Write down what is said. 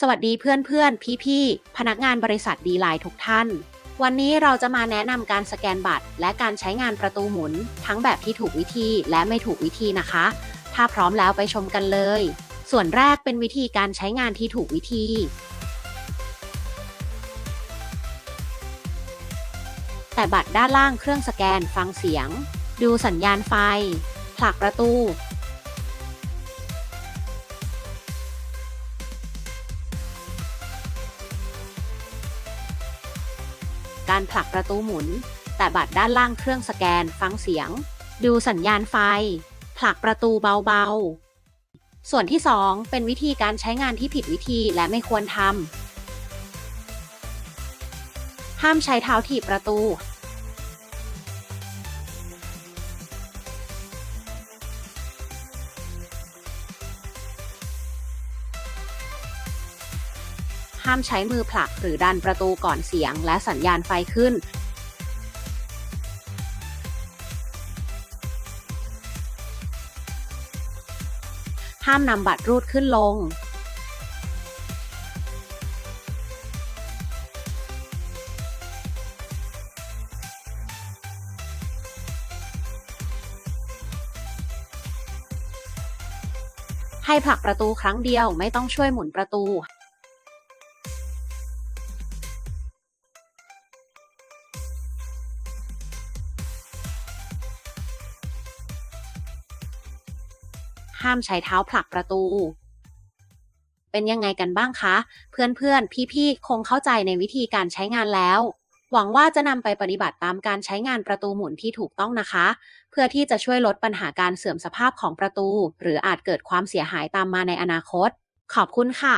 สวัสดีเพื่อนเพื่อนพี่พี่พนักงานบริษัทดีไลน์ทุกท่าน วันนี้เราจะมาแนะนำการสแกนบัตร และการใช้งานประตูหมุน ทั้งแบบที่ถูกวิธีและไม่ถูกวิธีนะคะ ถ้าพร้อมแล้วไปชมกันเลย ส่วนแรกเป็นวิธีการใช้งานที่ถูกวิธี แต่บัตรด้านล่างเครื่องสแกนฟังเสียง ดูสัญญาณไฟ ผลักประตู การผลักประตูหมุน แต่บัตรด้านล่างเครื่องสแกนฟังเสียง ดูสัญญาณไฟ ผลักประตูเบาๆ ส่วนที่ 2 เป็นวิธีการใช้งานที่ผิดวิธีและไม่ควรทำห้ามใช้เท้าถีบประตู ห้ามใช้มือผลักหรือดันประตูก่อนเสียงและสัญญาณไฟขึ้นห้ามนำบัตรรูดขึ้นลง ให้ผลักประตูครั้งเดียวไม่ต้องช่วยหมุนประตู ห้ามใช้เท้าผลักประตู เป็นยังไงกันบ้างคะ เพื่อนๆ พี่ๆ คงเข้าใจในวิธีการใช้งานแล้ว หวังว่าจะนำไปปฏิบัติตามการใช้งานประตูหมุนที่ถูกต้องนะคะ เพื่อที่จะช่วยลดปัญหาการเสื่อมสภาพของประตู หรืออาจเกิดความเสียหายตามมาในอนาคต ขอบคุณค่ะ